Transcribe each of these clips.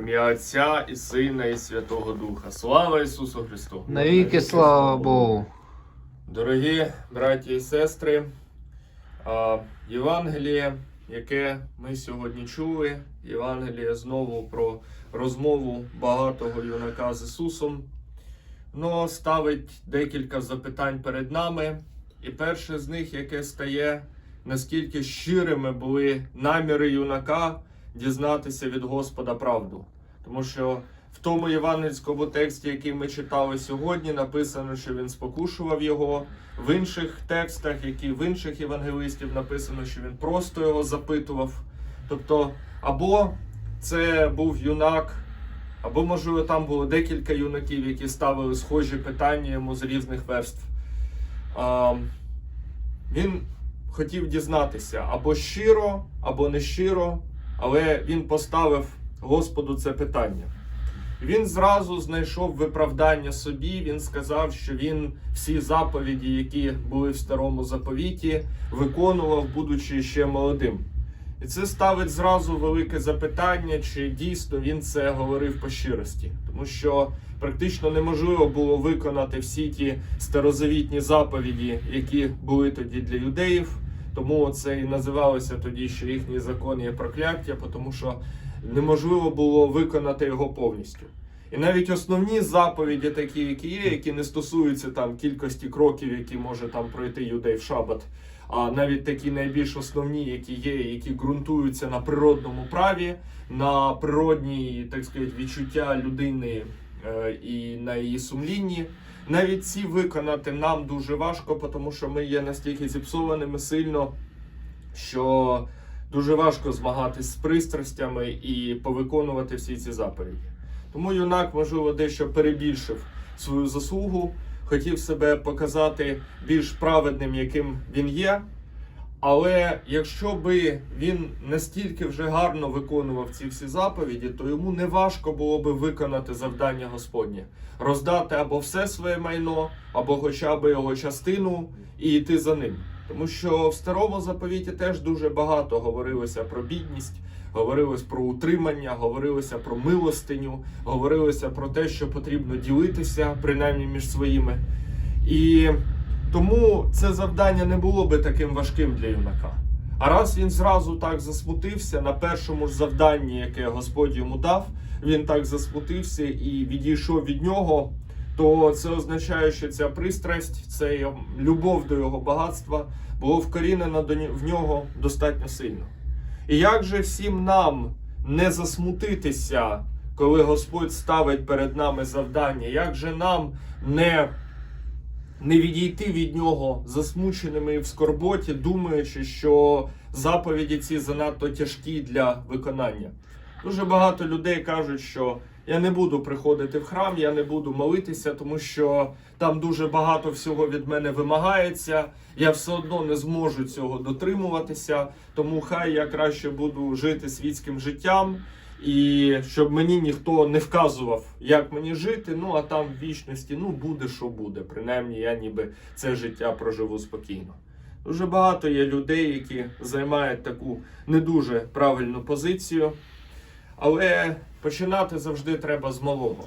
ім'я Отця і Сина, і Святого Духа. Слава Ісусу Христу! Навіки слава Богу. Дорогі браті і сестри, Євангеліє, яке ми сьогодні чули, Євангеліє знову про розмову багатого юнака з Ісусом, но ставить декілька запитань перед нами. І перше з них, яке стає, наскільки щирими були наміри юнака дізнатися від Господа правду. Тому що в тому євангельському тексті, який ми читали сьогодні, написано, що він спокушував його. В інших текстах, які в інших євангелистів написано, що він просто його запитував. Тобто, або це був юнак, або, можливо, там було декілька юнаків, які ставили схожі питання йому з різних верств. А, він хотів дізнатися або щиро, або не щиро, але він поставив Господу це питання. Він зразу знайшов виправдання собі. Він сказав, що він всі заповіді, які були в старому заповіті, виконував, будучи ще молодим. І це ставить зразу велике запитання, чи дійсно він це говорив по щирості, тому що практично неможливо було виконати всі ті старозавітні заповіді, які були тоді для юдеїв. Тому це і називалося тоді, що їхній закон є прокляття, тому що неможливо було виконати його повністю. І навіть основні заповіді, такі, які є, які не стосуються там кількості кроків, які може там пройти юдей в шабат, а навіть такі найбільш основні, які є, які ґрунтуються на природному праві, на природній, так сказати, відчуття людини і на її сумлінні. Навіть ці виконати нам дуже важко, тому що ми є настільки зіпсованими сильно, що дуже важко змагатись з пристрастями і повиконувати всі ці заповіді. Тому юнак, можливо, дещо перебільшив свою заслугу, хотів себе показати більш праведним, яким він є. Але якщо би він настільки вже гарно виконував ці всі заповіді, то йому не важко було би виконати завдання Господнє, роздати або все своє майно, або хоча б його частину і йти за ним. Тому що в старому заповіті теж дуже багато говорилося про бідність, говорилось про утримання, говорилося про милостиню, говорилося про те, що потрібно ділитися, принаймні між своїми. І тому це завдання не було би таким важким для юнака. А раз він зразу так засмутився на першому ж завданні, яке Господь йому дав, він так засмутився і відійшов від нього, то це означає, що ця пристрасть, це любов до його багатства було вкорінено в нього достатньо сильно. І як же всім нам не засмутитися, коли Господь ставить перед нами завдання? Як же нам не не відійти від нього засмученими в скорботі, думаючи, що заповіді ці занадто тяжкі для виконання. Дуже багато людей кажуть, що я не буду приходити в храм, я не буду молитися, тому що там дуже багато всього від мене вимагається. Я все одно не зможу цього дотримуватися, тому хай я краще буду жити світським життям. І щоб мені ніхто не вказував, як мені жити. Ну а там в вічності ну буде, що буде. Принаймні, я ніби це життя проживу спокійно. Дуже багато є людей, які займають таку не дуже правильну позицію, але починати завжди треба з малого.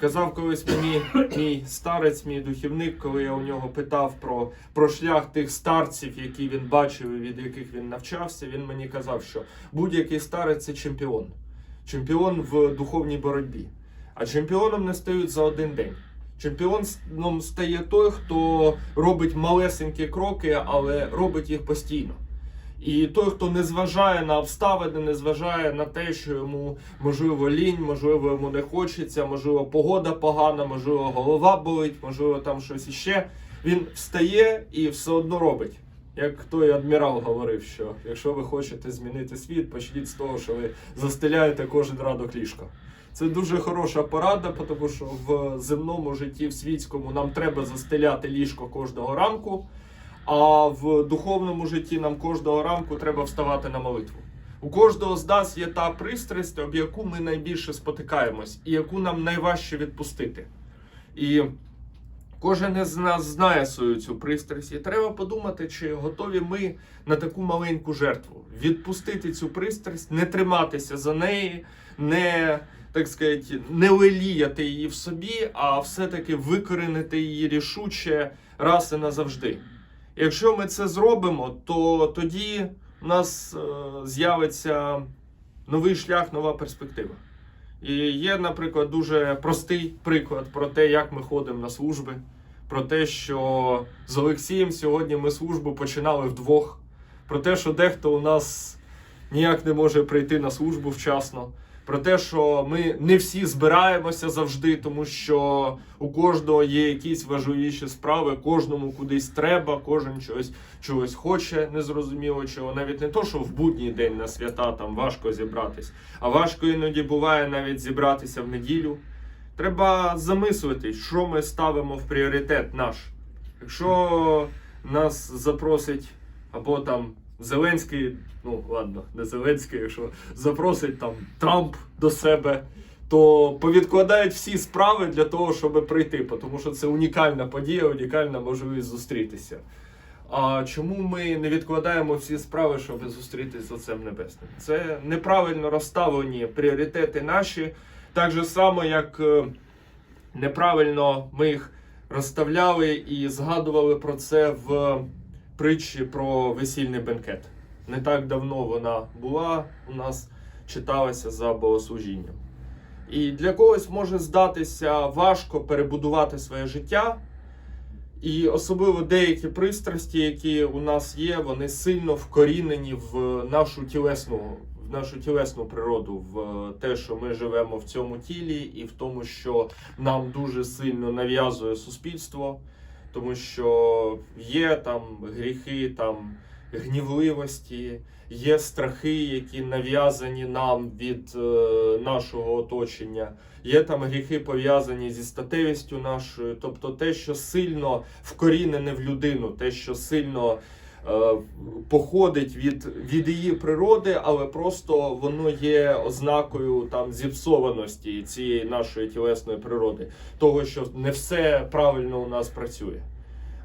Казав колись мені мій старець, мій духівник, коли я у нього питав про, про шлях тих старців, які він бачив і від яких він навчався, він мені казав, що будь-який старець це чемпіон. Чемпіон в духовній боротьбі. А чемпіоном не стають за один день. Чемпіоном стає той, хто робить малесенькі кроки, але робить їх постійно. І той, хто не зважає на обставини, не зважає на те, що йому можливо лінь, можливо, йому не хочеться, можливо, погода погана, можливо, голова болить, можливо, там щось іще. Він встає і все одно робить. Як той адмірал говорив, що якщо ви хочете змінити світ, почніть з того, що ви застеляєте кожен радок ліжка. Це дуже хороша порада, тому що в земному житті, в світському, нам треба застеляти ліжко кожного ранку. А в духовному житті нам кожного ранку треба вставати на молитву. У кожного з нас є та пристрасть, об яку ми найбільше спотикаємось, і яку нам найважче відпустити. І Кожен із нас знає свою цю пристрасть, і треба подумати, чи готові ми на таку маленьку жертву відпустити цю пристрасть, не триматися за неї, не так сказати, не леліяти її в собі, а все-таки викоренити її рішуче раз і назавжди. Якщо ми це зробимо, то тоді у нас е, з'явиться новий шлях, нова перспектива. І є, наприклад, дуже простий приклад про те, як ми ходимо на служби, про те, що з Олексієм сьогодні ми службу починали вдвох, про те, що дехто у нас ніяк не може прийти на службу вчасно. Про те, що ми не всі збираємося завжди, тому що у кожного є якісь важливіші справи, кожному кудись треба, кожен чогось, чогось хоче, незрозуміло чого. Навіть не то, що в будній день на свята там важко зібратись, а важко іноді буває навіть зібратися в неділю. Треба замислитись, що ми ставимо в пріоритет наш. Якщо нас запросить або там Зеленський, ну ладно, не Зеленський, якщо запросить там Трамп до себе, то повідкладають всі справи для того, щоб прийти, тому що це унікальна подія, унікальна можливість зустрітися. А чому ми не відкладаємо всі справи, щоб зустрітися з Отцем Небесним? Це неправильно розставлені пріоритети наші, так же само, як е, неправильно ми їх розставляли і згадували про це в притчі про весільний бенкет. Не так давно вона була у нас, читалася за богослужінням. І для когось може здатися важко перебудувати своє життя. І особливо деякі пристрасті, які у нас є, вони сильно вкорінені в нашу тілесну, в нашу тілесну природу, в те, що ми живемо в цьому тілі, і в тому, що нам дуже сильно нав'язує суспільство, тому що є там гріхи, там гнівливості, є страхи, які нав'язані нам від е, нашого оточення. Є там гріхи пов'язані зі статевістю нашою, тобто те, що сильно вкорінене в людину, те, що сильно походить від, від її природи, але просто воно є ознакою там зіпсованості цієї нашої тілесної природи, того, що не все правильно у нас працює.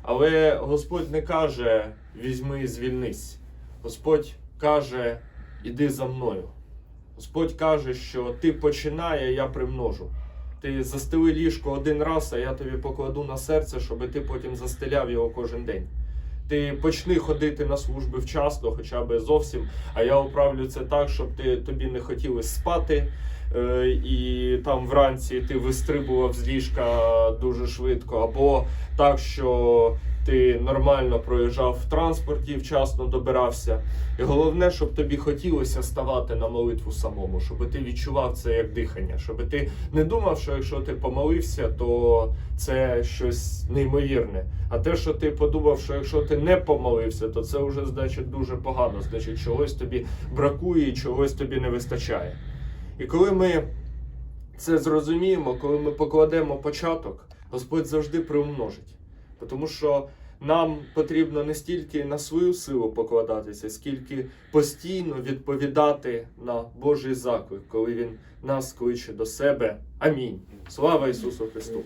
Але Господь не каже візьми і звільнись. Господь каже, іди за мною. Господь каже, що ти починай, я примножу. Ти застели ліжко один раз, а я тобі покладу на серце, щоб ти потім застеляв його кожен день. Ти почни ходити на служби вчасно, хоча б зовсім, а я управлю це так, щоб ти, тобі не хотілося спати. е, І там вранці ти вистрибував з ліжка дуже швидко, або так, що ти нормально проїжджав в транспорті, вчасно добирався. І головне, щоб тобі хотілося ставати на молитву самому, щоб ти відчував це як дихання, щоб ти не думав, що якщо ти помолився, то це щось неймовірне. А те, що ти подумав, що якщо ти не помолився, то це вже значить дуже погано. Значить, чогось тобі бракує і чогось тобі не вистачає. І коли ми це зрозуміємо, коли ми покладемо початок, Господь завжди приумножить. Тому що нам потрібно не стільки на свою силу покладатися, скільки постійно відповідати на Божий заклик, коли Він нас кличе до себе. Амінь. Слава Ісусу Христу!